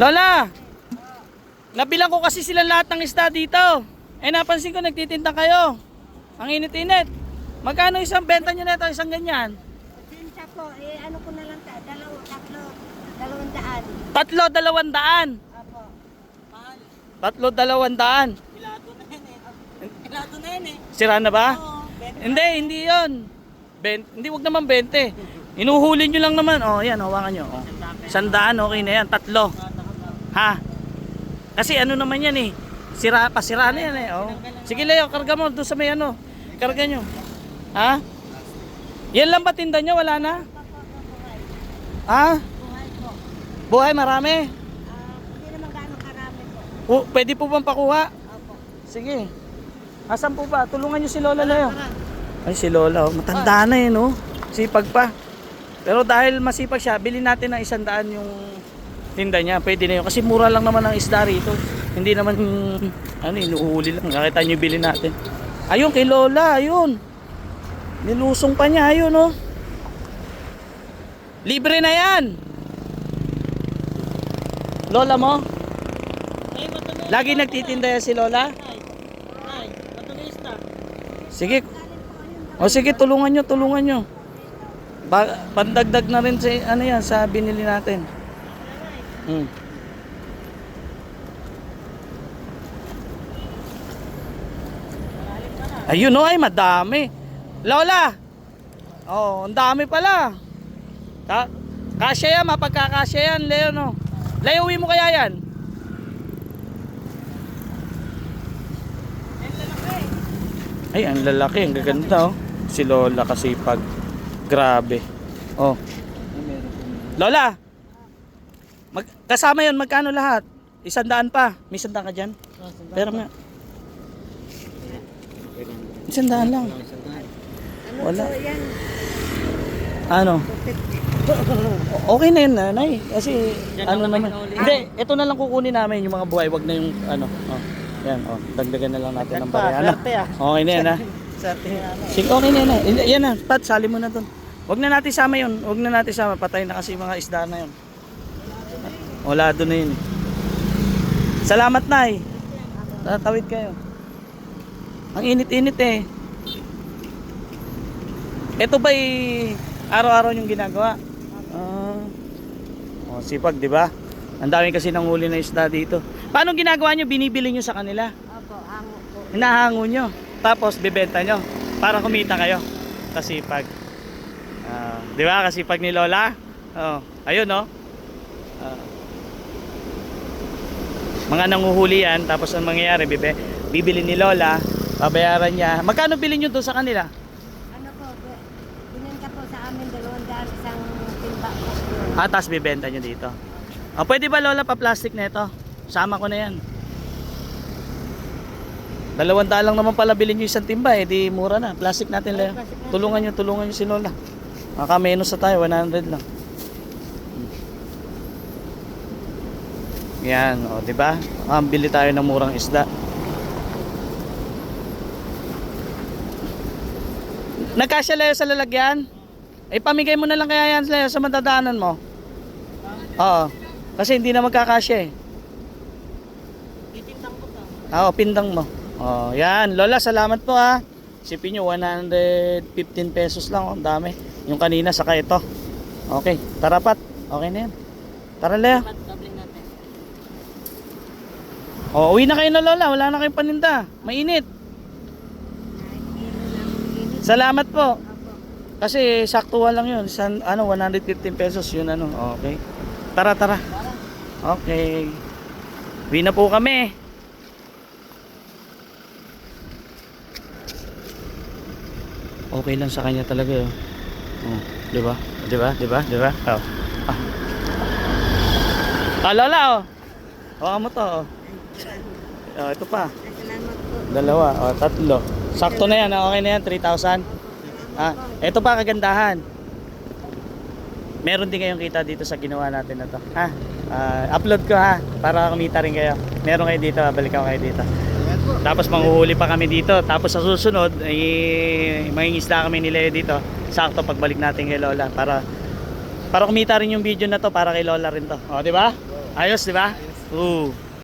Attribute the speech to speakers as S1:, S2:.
S1: Lola! Nabilang ko kasi sila lahat ng isda dito. Eh napansin ko nagtitinda kayo. Ang init-init. Magkano isang benta nyo nito, isang ganyan?
S2: Sinta po, eh ano ko na lang ta, dalawa, tatlo, dalawang daan.
S1: Tatlo, dalawang daan.
S2: Apo.
S1: Tatlo, dalawang daan.
S2: Pilado na yan eh. Pilado na yan eh.
S1: Sira na ba?
S2: Oo.
S1: Hindi, hindi yon. Ben, hindi, wag naman 20. Inuhuli nyo lang naman. Oh, yan, hawakan nyo. Oh. Sandaan, okay na yan. Tatlo. Ha? Kasi ano naman yan eh. Sira pa, sira na yan eh. Oh. Sige Leo, karga mo doon sa may ano. Karga nyo. Ha? Yan lang ba tinda nyo? Wala na? Ha?
S2: Buhay
S1: marami?
S2: Ah, hindi naman gaano karami po.
S1: O, pwede po bang pakuha?
S2: Opo.
S1: Sige. Asan po ba? Tulungan nyo si Lola Leo. Ay, si Lola, oh. matanda na yun, oh. Sipag pa. Pero dahil masipag siya, bilhin natin ng isang daan yung tinda niya. Pwede na yun. Kasi mura lang naman ang isda rito. Hindi naman, ano, inuuli lang. Nakita niyo bilhin natin. Ayun, kay Lola, ayun. Nilusong pa niya, ayun, oh. Libre na yan. Lola mo? Lagi nagtitinda yan si Lola? Sige. O sige, tulungan nyo, tulungan nyo. Ba pandagdag na rin sa ano yan sa binili natin. Hmm. Ayun o, ay madami. Lola! Oh, ang dami pala. Ka kasya yan, mapagkakasya yan, Leo no. Leo, uwi mo kaya yan? Ay, ang lalaki, ang gaganda oh. Si Lola kasi pag grabe. Oh. Lola. Mag kasama 'yon, magkano lahat? Isandaan pa. May isandaan ka diyan? Pero nga. Isandaan lang.
S2: Ano
S1: Wala.
S2: yan?
S1: Ano? Okay na yun, nanay. Kasi ano naman. Hindi, ito na lang kukunin namin yung mga buhay. Wag na yung ano. Oh. Yan, oh. Dagdagan na lang natin ng barya. Ano? Okay na yan, ha? Sige, okay na yan. ha? Yan na, Pat, sali mo na doon. Wag na natin sama yun. Wag na natin sama. Patay na kasi yung mga isda na yun. Wala doon na yun. Salamat, Nay. Tatawid kayo. Ang init-init eh. Ito ba araw-araw yung ginagawa? Ah. oh, sipag, di ba? Ang dami kasi nang huli na isda dito. Paano ginagawa nyo? Binibili nyo sa kanila?
S2: Opo, hango po.
S1: Hinahango nyo. Tapos bebenta nyo. Para kumita kayo. Kasipag. Ah, di ba? Kasipag ni Lola? Oh, ayun no. Ah. Mga nanguhuli yan. Tapos ang mangyayari, bibe, bibili ni Lola. Babayaran niya. Magkano bilhin nyo doon sa kanila?
S2: Ano po, bininta po sa amin dalawang daan isang timba po.
S1: Ah, tapos bibenta nyo dito. Oh, pwede ba Lola pa plastic na ito? Sama ko na yan. Dalawang daan lang naman pala bilhin nyo isang timba eh. Di mura na. Plastic natin Leo. Tulungan nyo, tulungan nyo si Lola. Maka-menos na tayo, 100 lang. Yan, o, di ba? Ah, bili tayo ng murang isda. Nagkasya Leo sa lalagyan? Eh, pamigay mo na lang kaya yan Leo sa madadaanan mo. Oo. Kasi hindi na magkakasya eh.
S2: Titintang ko to.
S1: Oo, pindang mo. Oh, yan. Lola, salamat po ha. Sipin nyo, 115 pesos lang. Oh, ang dami. Yung kanina, saka ito. Okay, tara pat. Okay na yan. Tara, Leo.
S2: Natin?
S1: Oh, uwi na kayo na Lola. Wala na kayong paninda. Mainit. Salamat po. Kasi saktuhan lang yun. San, ano, 115 pesos yun ano. Okay. Tara, tara. Okay. Uwi na po kami. Okay lang sa kanya talaga yun. Oh, di ba? Di ba? Di ba? Di ba? Oh. Ah. Ah, Lola, oh. Hawakan mo to, oh. Oh, ito pa.
S2: Ay, Salamat po.
S1: Dalawa, o tatlo. Sakto na yan, okay na yan, 3,000. Ah, ito pa kagandahan. Meron din kayong kita dito sa ginawa natin na to. Ha? Ah, upload ko ha, para kumita rin kayo. Meron kayo dito, balikan kayo dito. Tapos manghuhuli pa kami dito. Tapos sa susunod, ay mangingisda kami nila dito. Sakto pagbalik natin kay Lola para para kumita rin yung video na to para kay Lola rin to. O, di ba? Ayos, di ba? Oo.